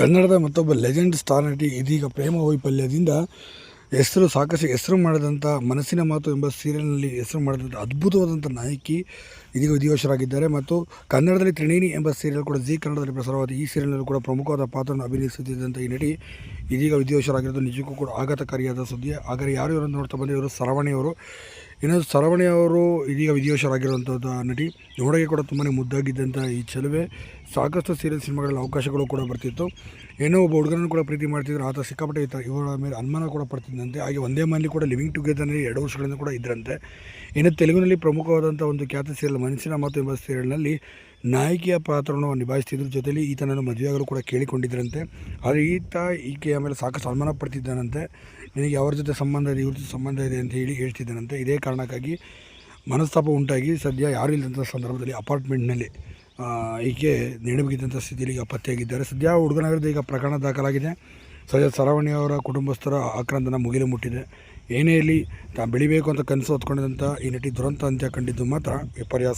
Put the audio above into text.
ಕನ್ನಡದ ಮತ್ತೊಬ್ಬ legend star ನಟಿ ಇದೀಗ ಪ್ರೇಮ ವೈಫಲ್ಯದಿಂದ ಹೆಸರು ಸಾಕಷ್ಟು ಹೆಸರು ಮಾಡಿದಂಥ ಮನಸ್ಸಿನ ಮಾತು ಎಂಬ ಸೀರಿಯಲ್ನಲ್ಲಿ ಹೆಸರು ಮಾಡಿದಂಥ ಅದ್ಭುತವಾದಂಥ ನಾಯಕಿ ಇದೀಗ ವಿಧಿವಶರಾಗಿದ್ದಾರೆ ಮತ್ತು ಕನ್ನಡದಲ್ಲಿ ತ್ರಿಣೇಣಿ ಎಂಬ ಸೀರಿಯಲ್ ಕೂಡ ಜೀ ಕನ್ನಡದಲ್ಲಿ ಪ್ರಸಾರವಾದ ಈ ಸೀರಿಯಲ್ನಲ್ಲಿ ಕೂಡ ಪ್ರಮುಖವಾದ ಪಾತ್ರವನ್ನು ಅಭಿನಯಿಸುತ್ತಿದ್ದಂಥ ಈ ನಟಿ ಇದೀಗ ವಿಧಿವಶರಾಗಿರೋದು ನಿಜಕ್ಕೂ ಕೂಡ ಆಘಾತಕಾರಿಯಾದ ಸುದ್ದಿ ಆದರೆ ಯಾರು ಇವರನ್ನು ನೋಡ್ತಾ ಬಂದರೆ ಇವರು ಸರವಣಿಯವರು. ಇನ್ನು ಸರವಣಿ ಅವರು ಇದೀಗ ವಿಧಿವಶರಾಗಿರುವಂಥದ್ದು ನಟಿ ನೋಡೋಕೆ ಕೂಡ ತುಂಬಾ ಮುದ್ದಾಗಿದ್ದಂಥ ಈ ಚೆಲುವೆ. ಸಾಕಷ್ಟು ಸೀರಿಯಲ್ ಸಿನಿಮಾಗಳಲ್ಲಿ ಅವಕಾಶಗಳು ಕೂಡ ಬರ್ತಿತ್ತು. ಏನೋ ಒಬ್ಬ ಹುಡುಗನನ್ನು ಕೂಡ ಪ್ರೀತಿ ಮಾಡ್ತಿದ್ರು. ಆತ ಸಿಕ್ಕಾಪಟ್ಟೆ ಇತ್ತು ಇವರ ಮೇಲೆ ಅನುಮಾನ ಕೂಡ ಪಡ್ತಿದ್ದಂತೆ. ಹಾಗೆ ಒಂದೇ ಮನೆಯಲ್ಲಿ ಕೂಡ ಲಿವಿಂಗ್ ಟುಗೆದರ್ನಲ್ಲಿ ಎರಡು ವರ್ಷಗಳಿಂದ ಕೂಡ ಇದ್ರಂತೆ. ಇನ್ನು ತೆಲುಗಿನಲ್ಲಿ ಪ್ರಮುಖವಾದಂಥ ಒಂದು ಖ್ಯಾತ ಸೀರಿಯಲ್ ಮನಸ್ಸಿನ ಮಾತು ಎಂಬ ಸೀರಿಯಲ್ನಲ್ಲಿ ನಾಯಕಿಯ ಪಾತ್ರವನ್ನು ನಿಭಾಯಿಸ್ತಿದ್ರ ಜೊತೆಯಲ್ಲಿ ಈತನನ್ನು ಮದುವೆಯಾಗಲು ಕೂಡ ಕೇಳಿಕೊಂಡಿದ್ದರಂತೆ. ಆದರೆ ಈತ ಈಕೆ ಆಮೇಲೆ ಸಾಕಷ್ಟು ಅನುಮಾನ ಪಡ್ತಿದ್ದಾನಂತೆ. ನಿನಗೆ ಅವರ ಜೊತೆ ಸಂಬಂಧ ಇದೆ, ಇವ್ರ ಜೊತೆ ಸಂಬಂಧ ಇದೆ ಅಂತ ಹೇಳಿ ಹೇಳ್ತಿದ್ದಾನಂತೆ. ಇದೇ ಕಾರಣಕ್ಕಾಗಿ ಮನಸ್ತಾಪ ಉಂಟಾಗಿ ಸದ್ಯ ಯಾರೂ ಇಲ್ಲದಂಥ ಸಂದರ್ಭದಲ್ಲಿ ಅಪಾರ್ಟ್ಮೆಂಟ್ನಲ್ಲಿ ಈಕೆ ನೆಣಬಿಗಿದ್ದಂಥ ಸ್ಥಿತಿಯಲ್ಲಿ ಈಗ ಪತ್ತೆಯಾಗಿದ್ದಾರೆ. ಸದ್ಯ ಹುಡುಗನಗರದ ಈಗ ಪ್ರಕರಣ ದಾಖಲಾಗಿದೆ. ಸದ್ಯ ಸರವಣಿ ಅವರ ಕುಟುಂಬಸ್ಥರ ಆಕ್ರಂದನ ಮುಗಿಲು ಮುಟ್ಟಿದೆ. ಏನೇ ಇರಲಿ, ತಾನು ಬೆಳಿಬೇಕು ಅಂತ ಕನಸು ಹೊತ್ಕೊಂಡಿದ್ದಂಥ ಈ ನಟಿ ದುರಂತ ಅಂತ್ಯ ಕಂಡಿದ್ದು ಮಾತ್ರ ವಿಪರ್ಯಾಸ.